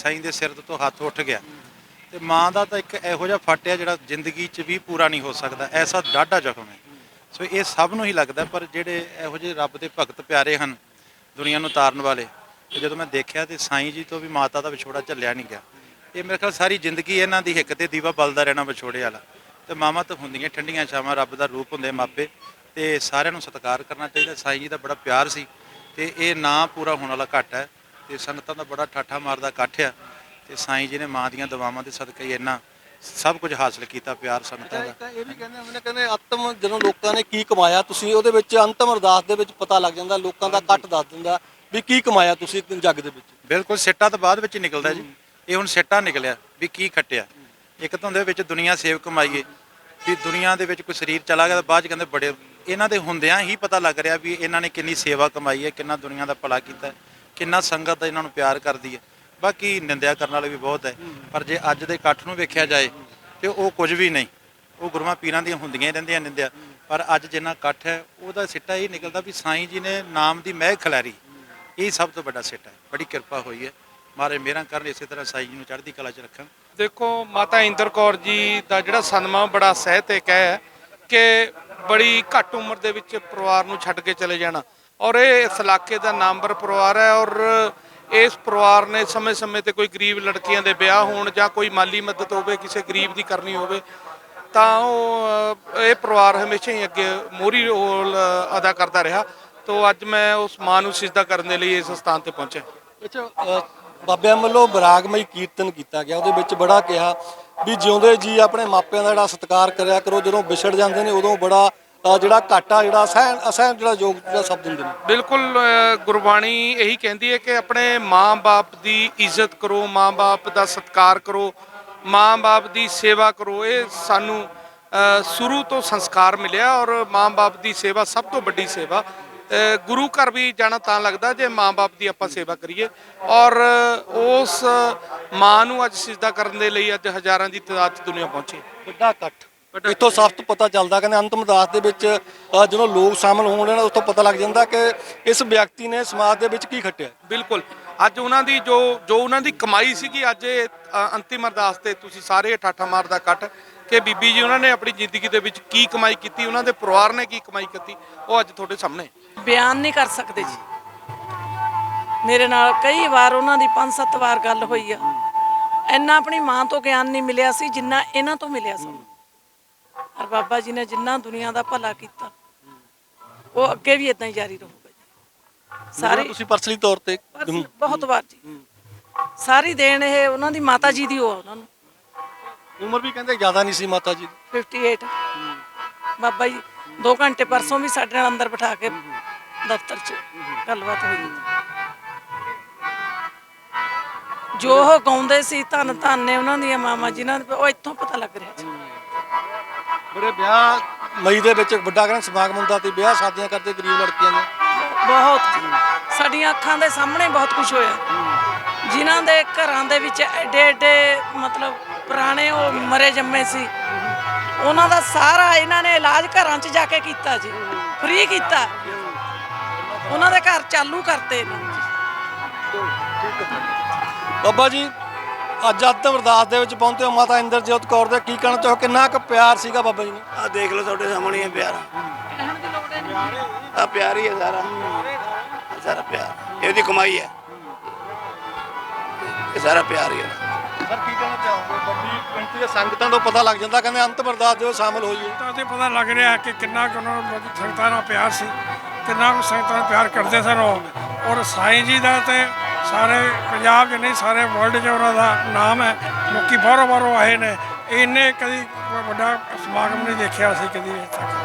ਸਾਈਂ ਦੇ ਸਿਰ ਤੋਂ ਹੱਥ ਉੱਠ ਗਿਆ। ਤੇ ਮਾਂ ਦਾ ਤਾਂ ਇੱਕ ਇਹੋ ਜਿਹਾ ਫੱਟ ਹੈ ਜਿਹੜਾ ਜ਼ਿੰਦਗੀ 'ਚ ਵੀ ਪੂਰਾ ਨਹੀਂ ਹੋ ਸਕਦਾ, ਐਸਾ ਡਾਢਾ ਜ਼ਖਮ ਹੈ। ਸੋ ਇਹ ਸਭ ਨੂੰ ਹੀ ਲੱਗਦਾ ਪਰ ਜਿਹੜੇ ਇਹੋ ਜਿਹੇ ਰੱਬ ਦੇ ਭਗਤ ਪਿਆਰੇ ਹਨ ਦੁਨੀਆ ਨੂੰ ਤਾਰਨ ਵਾਲੇ, ਤੇ ਜਦੋਂ ਮੈਂ ਦੇਖਿਆ ਤੇ ਸਾਈਂ ਜੀ ਤੋਂ ਵੀ ਮਾਤਾ ਦਾ ਵਿਛੋੜਾ ਝੱਲਿਆ ਨਹੀਂ ਗਿਆ। ਇਹ ਮੇਰੇ ਖਿਆਲ ਸਾਰੀ ਜ਼ਿੰਦਗੀ ਇਹਨਾਂ ਦੀ ਹਿੱਕ ਤੇ ਦੀਵਾ ਬਲਦਾ ਰਹਿਣਾ ਵਿਛੋੜੇ ਵਾਲਾ। ਤੇ ਮਾਵਾਂ ਤਾਂ ਹੁੰਦੀਆਂ ਠੰਡੀਆਂ ਛਾਵਾਂ, ਰੱਬ ਦਾ ਰੂਪ ਹੁੰਦੇ ਮਾਪੇ, ਤੇ ਸਾਰਿਆਂ ਨੂੰ ਸਤਿਕਾਰ ਕਰਨਾ ਚਾਹੀਦਾ। ਸਾਈਂ ਜੀ ਦਾ ਬੜਾ ਪਿਆਰ ਸੀ, ਤੇ ਇਹ ਨਾ ਪੂਰਾ ਹੋਣ ਵਾਲਾ ਘੱਟ ਹੈ। ਤੇ ਸੰਗਤਾਂ ਦਾ ਬੜਾ ਠਾਠਾ ਮਾਰਦਾ ਇਕੱਠ ਆ ਤੇ ਸਾਈਂ ਜੀ ਨੇ ਮਾਂ ਦੀਆਂ ਦੁਆਵਾਂ ਦੇ ਸਦਕੇ ਹੀ ਇੰਨਾ ਸਭ ਕੁਝ ਹਾਸਲ ਕੀਤਾ ਪਿਆਰ ਸੰਗਤਾਂ ਦਾ। ਇਹ ਵੀ ਕਹਿੰਦੇ ਹੁੰਦੇ ਨੇ ਕਹਿੰਦੇ ਆਤਮ ਜਦੋਂ ਲੋਕਾਂ ਨੇ ਕੀ ਕਮਾਇਆ ਤੁਸੀਂ ਉਹਦੇ ਵਿੱਚ ਅੰਤਮ ਅਰਦਾਸ ਦੇ ਵਿੱਚ ਪਤਾ ਲੱਗ ਜਾਂਦਾ ਲੋਕਾਂ ਦਾ ਇਕੱਠ ਦੱਸ ਦਿੰਦਾ ਵੀ ਕੀ ਕਮਾਇਆ ਤੁਸੀਂ ਜੱਗ ਦੇ ਵਿੱਚ। ਬਿਲਕੁਲ ਸਿੱਟਾ ਤਾਂ ਬਾਅਦ ਵਿੱਚ ਨਿਕਲਦਾ ਜੀ। ਇਹ ਹੁਣ ਸਿੱਟਾ ਨਿਕਲਿਆ ਵੀ ਕੀ ਖੱਟਿਆ। ਇੱਕ ਤਾਂ ਉਹਦੇ ਵਿੱਚ ਦੁਨੀਆ ਸੇਵ ਕਮਾਈਏ ਵੀ ਦੁਨੀਆ ਦੇ ਵਿੱਚ ਕੋਈ ਸਰੀਰ ਚਲਾ ਗਿਆ ਤਾਂ ਬਾਅਦ ਚ ਕਹਿੰਦੇ ਬੜੇ ਇਹਨਾਂ ਦੇ ਹੁੰਦਿਆਂ ਹੀ ਪਤਾ ਲੱਗ ਰਿਹਾ ਵੀ ਇਹਨਾਂ ਨੇ ਕਿੰਨੀ ਸੇਵਾ ਕਮਾਈ ਹੈ ਕਿੰਨਾ ਦੁਨੀਆ ਦਾ ਭਲਾ ਕੀਤਾ ਹੈ, ਕਿੰਨਾ ਸੰਗਤ ਦਾ ਇਹਨਾਂ ਨੂੰ ਪਿਆਰ ਕਰਦੀ ਹੈ। ਬਾਕੀ ਨਿੰਦਿਆ ਕਰਨ ਵਾਲੇ ਵੀ ਬਹੁਤ ਹੈ। ਪਰ ਜੇ ਅੱਜ ਦੇ ਇਕੱਠ ਨੂੰ ਵੇਖਿਆ ਜਾਏ ਤੇ ਉਹ ਕੁਝ ਵੀ ਨਹੀਂ। ਉਹ ਗੁਰੂਆਂ ਪੀਰਾਂ ਦੀਆਂ ਹੁੰਦੀਆਂ ਹੀ ਰਹਿੰਦੀਆਂ ਨਿੰਦਿਆ। ਪਰ ਅੱਜ ਜਿੰਨਾ ਇਕੱਠ ਹੈ, ਉਹਦਾ ਸਿੱਟਾ ਇਹ ਨਿਕਲਦਾ ਵੀ ਸਾਈਂ ਜੀ ਨੇ ਨਾਮ ਦੀ ਮਹਿਕ ਖਿਲਾਰੀ। ਇਹ ਸਭ ਤੋਂ ਵੱਡਾ ਸਿੱਟਾ ਹੈ। ਬੜੀ ਕਿਰਪਾ ਹੋਈ ਹੈ। ਮਾਰੇ ਮੇਰਾ ਕਰਨ ਇਸੇ ਤਰ੍ਹਾਂ ਸਾਈਂ ਜੀ ਨੂੰ ਚੜ੍ਹਦੀ ਕਲਾ 'ਚ ਰੱਖਣ। ਦੇਖੋ, ਮਾਤਾ ਇੰਦਰ ਕੌਰ ਜੀ ਦਾ ਜਿਹੜਾ ਸਨਮਾਨ ਬੜਾ ਸਹਿਤਿਕ ਹੈ ਕਿ ਬੜੀ ਘੱਟ ਉਮਰ ਦੇ ਵਿੱਚ ਪਰਿਵਾਰ ਨੂੰ ਛੱਡ ਕੇ ਚਲੇ ਜਾਣਾ। ਔਰ ਇਹ ਇਸ ਇਲਾਕੇ ਦਾ ਨਾਮਵਰ ਪਰਿਵਾਰ ਹੈ ਔਰ ਇਸ ਪਰਿਵਾਰ ਨੇ ਸਮੇਂ-ਸਮੇਂ ਤੇ ਕੋਈ ਗਰੀਬ ਲੜਕੀਆਂ ਦੇ ਵਿਆਹ ਹੋਣ ਜਾਂ ਕੋਈ ਮਾਲੀ ਮਦਦ ਹੋਵੇ, ਕਿਸੇ ਗਰੀਬ ਦੀ ਕਰਨੀ ਹੋਵੇ, ਤਾਂ ਉਹ ਇਹ ਪਰਿਵਾਰ ਹਮੇਸ਼ਾ ਹੀ ਅੱਗੇ ਮੋਹਰੀ ਰੋਲ ਅਦਾ ਕਰਦਾ ਰਿਹਾ। ਤੋਂ ਅੱਜ ਮੈਂ ਉਸ ਮਾਂ ਨੂੰ ਸਿਜਦਾ ਕਰਨ ਦੇ ਲਈ ਇਸ ਸਥਾਨ ਤੇ ਪਹੁੰਚਿਆ। ਅੱਛਾ ਬਾਬਿਆਂ ਵੱਲੋਂ ਬਰਾਗਮਈ ਕੀਰਤਨ ਕੀਤਾ ਗਿਆ। ਉਹਦੇ ਵਿੱਚ ਬੜਾ ਕਿਹਾ ਵੀ ਜਿਉਂਦੇ ਜੀ ਆਪਣੇ ਮਾਪਿਆਂ ਦਾ ਜਿਹੜਾ ਸਤਿਕਾਰ ਕਰਿਆ ਕਰੋ, ਜਦੋਂ ਵਿਛੜ ਜਾਂਦੇ ਨੇ, ਉਦੋਂ ਬੜਾ ਜਿਹੜਾ ਘਾਟਾ ਜਿਹੜਾ ਅਸਹਿਣ ਅਸਹਿਣ ਜਿਹੜਾ ਯੋਗ ਜਿਹੜਾ ਸ਼ਬਦ ਹੁੰਦੇ ਨੇ। ਬਿਲਕੁਲ ਗੁਰਬਾਣੀ ਇਹੀ ਕਹਿੰਦੀ ਹੈ ਕਿ ਆਪਣੇ ਮਾਂ-ਬਾਪ ਦੀ ਇੱਜ਼ਤ ਕਰੋ ਮਾਂ-ਬਾਪ ਦਾ ਸਤਿਕਾਰ ਕਰੋ ਮਾਂ-ਬਾਪ ਦੀ ਸੇਵਾ ਕਰੋ। ਇਹ ਸਾਨੂੰ ਸ਼ੁਰੂ ਤੋਂ ਸੰਸਕਾਰ ਮਿਲਿਆ ਔਰ ਮਾਂ-ਬਾਪ ਦੀ ਸੇਵਾ ਸਭ ਤੋਂ ਵੱਡੀ ਸੇਵਾ। ਗੁਰੂ ਘਰ ਵੀ ਜਾਣਾ ਤਾਂ ਲੱਗਦਾ ਜੇ ਮਾਂ-ਬਾਪ ਦੀ ਆਪਾਂ ਸੇਵਾ ਕਰੀਏ। ਔਰ ਉਸ ਮਾਂ ਨੂੰ ਅੱਜ ਸਿਜਦਾ ਕਰਨ ਦੇ ਲਈ ਅੱਜ ਹਜ਼ਾਰਾਂ ਦੀ ਤਾਦਾਦ 'ਚ ਦੁਨੀਆ ਪਹੁੰਚੀ। ਵੱਡਾ ਇਕੱਠ। ਇਤੋਂ ਸਾਫ਼ ਤੋਂ ਪਤਾ ਚੱਲਦਾ ਕਹਿੰਦੇ ਅੰਤਮ ਅਰਦਾਸ ਦੇ ਵਿੱਚ ਜਦੋਂ ਲੋਕ ਸ਼ਾਮਲ ਹੋਣ ਉਸ ਤੋਂ ਪਤਾ ਲੱਗ ਜਾਂਦਾ ਕਿ ਇਸ ਵਿਅਕਤੀ ਨੇ ਸਮਾਜ ਦੇ ਵਿੱਚ ਕੀ ਖੱਟਿਆ। ਬਿਲਕੁਲ। ਅੱਜ ਉਹਨਾਂ ਦੀ ਜੋ ਜੋ ਉਹਨਾਂ ਦੀ ਕਮਾਈ ਸੀਗੀ ਅੱਜ ਇਹ ਅੰਤਿਮ ਅਰਦਾਸ ਤੇ ਤੁਸੀਂ ਸਾਰੇ ਠਾਠਾ ਮਾਰਦਾ ਕੱਟ ਕਿ ਬੀਬੀ ਜੀ ਉਹਨਾਂ ਨੇ ਆਪਣੀ ਜ਼ਿੰਦਗੀ ਦੇ ਵਿੱਚ ਕੀ ਕਮਾਈ ਕੀਤੀ ਉਹਨਾਂ ਦੇ ਪਰਿਵਾਰ ਨੇ ਕੀ ਕਮਾਈ ਕੀਤੀ ਉਹ ਅੱਜ ਤੁਹਾਡੇ ਸਾਹਮਣੇ। ਬਿਆਨ ਨਹੀਂ ਕਰ ਸਕਦੇ ਜੀ। ਮੇਰੇ ਨਾਲ ਕਈ ਵਾਰ ਉਹਨਾਂ ਦੀ ਪੰਜ ਸੱਤ ਵਾਰ ਗੱਲ ਹੋਈ ਆ। ਇੰਨਾ ਆਪਣੀ ਮਾਂ ਤੋਂ ਗਿਆਨ ਨਹੀਂ ਮਿਲਿਆ ਸੀ ਜਿੰਨਾ ਇਹਨਾਂ ਤੋਂ ਮਿਲਿਆ ਸਾਨੂੰ। ਔਰ ਬਾਬਾ ਜੀ ਨੇ ਜਿੰਨਾ ਦੁਨੀਆ ਦਾ ਭਲਾ ਕੀਤਾ ਉਹ ਅੱਗੇ ਵੀ ਇਦਾਂ ਹੀ ਜਾਰੀ ਰਹੂਗਾ ਜੀ। ਸਾਰੇ ਤੁਸੀਂ ਪਰਸਨਲੀ ਤੌਰ ਤੇ ਬਹੁਤ ਵਾਰ ਜੀ। ਸਾਰੀ ਦੇਣ ਇਹ ਉਹਨਾਂ ਦੀ ਮਾਤਾ ਜੀ ਦੀ ਉਹ ਉਹਨਾਂ ਨੂੰ। ਉਮਰ ਵੀ ਕਹਿੰਦੇ ਜ਼ਿਆਦਾ ਨਹੀਂ ਸੀ ਮਾਤਾ ਜੀ ਦੀ। 58 ਬਾਬਾ ਜੀ 2 ਘੰਟੇ ਪਰਸੋਂ ਵੀ ਸਾਡੇ ਨਾਲ ਅੰਦਰ ਬਿਠਾ ਕੇ ਦਫ਼ਤਰ 'ਚ ਗੱਲਬਾਤ ਹੋਈ। ਜੋ ਉਹ ਗਾਉਂਦੇ ਸੀ ਧੰਨ ਧੰਨ ਨੇ ਉਹਨਾਂ ਦੀਆਂ ਮਾਮਾ ਜਿਨ੍ਹਾਂ ਉਹ ਇੱਥੋਂ ਪਤਾ ਲੱਗ ਰਿਹਾ ਜੀ। ਬੜੇ ਵਿਆਹ ਮਈ ਦੇ ਵਿੱਚ ਵੱਡਾ ਕਹਿੰਦੇ ਸਮਾਗਮ ਹੁੰਦਾ ਤੇ ਵਿਆਹ ਸ਼ਾਦੀਆਂ ਕਰਦੇ ਗਰੀਬ ਲੜਕੀਆਂ ਨੇ। ਬਹੁਤ। ਸਾਡੀਆਂ ਅੱਖਾਂ ਦੇ ਸਾਹਮਣੇ ਬਹੁਤ ਕੁਝ ਹੋਇਆ। ਜਿਨ੍ਹਾਂ ਦੇ ਘਰਾਂ ਦੇ ਵਿੱਚ ਐਡੇ ਐਡੇ ਮਤਲਬ ਪੁਰਾਣੇ ਉਹ ਮਰੇ ਜੰਮੇ ਸੀ। ਉਹਨਾਂ ਦਾ ਸਾਰਾ ਇਹਨਾਂ ਨੇ ਇਲਾਜ ਘਰਾਂ 'ਚ ਜਾ ਕੇ ਕੀਤਾ ਜੀ। ਫ੍ਰੀ ਕੀਤਾ। ਉਹਨਾਂ ਦੇ ਘਰ ਚਾਲੂ ਕਰਤੇ ਨੇ। ਬਾਬਾ ਜੀ ਅੱਜ ਅੰਤਮ ਅਰਦਾਸ ਦੇ ਵਿੱਚ ਪਹੁੰਚੇ ਹੋ ਮਾਤਾ ਇੰਦਰਜੋਤ ਕੌਰ ਦੇ। ਕੀ ਕਹਿਣਾ ਚਾਹੋ? ਕਿੰਨਾ ਕੁ ਪਿਆਰ ਸੀਗਾ ਬਾਬਾ ਜੀ? ਨੂੰ ਆ ਦੇਖ ਲਓ ਤੁਹਾਡੇ ਸਾਹਮਣੇ ਹੀ ਹੈ ਪਿਆਰ ਆ ਪਿਆਰ ਹੀ ਹੈ ਸਾਰਾ। ਸਾਰਾ ਪਿਆਰ। ਇਹਦੀ ਕਮਾਈ ਹੈ। ਇਹ ਸਾਰਾ ਪਿਆਰ ਹੀ ਹੈ ਸਰ ਕੀ ਕਹਿਣਾ ਚਾਹੋਗੇ? ਵੱਡੀ ਗਿਣਤੀ ਦੇ ਸੰਗਤਾਂ ਤੋਂ ਪਤਾ ਲੱਗ ਜਾਂਦਾ ਕਹਿੰਦੇ ਅੰਤਮ ਅਰਦਾਸ ਦੇ ਵਿੱਚ ਸ਼ਾਮਲ ਹੋਈਏ ਤਾਂ ਤੇ ਪਤਾ ਲੱਗ ਰਿਹਾ ਕਿ ਕਿੰਨਾ ਕੁ ਉਹਨਾਂ ਨੂੰ ਸੰਗਤਾਂ ਨਾਲ ਪਿਆਰ ਸੀ ਕਿੰਨਾ ਕੁ ਸੰਗਤਾਂ ਨਾਲ ਪਿਆਰ ਕਰਦੇ ਸਨ ਉਹ। ਔਰ ਸਾਈਂ ਜੀ ਦਾ ਤੇ ਸਾਰੇ ਪੰਜਾਬ 'ਚ ਨਹੀਂ, ਸਾਰੇ ਵਰਲਡ 'ਚ ਉਹਨਾਂ ਦਾ ਨਾਮ ਹੈ। ਲੋਕੀ ਬਾਹਰੋਂ ਬਾਹਰੋਂ ਆਏ ਨੇ। ਇੰਨੇ ਕਦੀ ਵੱਡਾ ਸਮਾਗਮ ਨਹੀਂ ਦੇਖਿਆ ਅਸੀਂ ਕਦੀ ਅਜੇ ਤੱਕ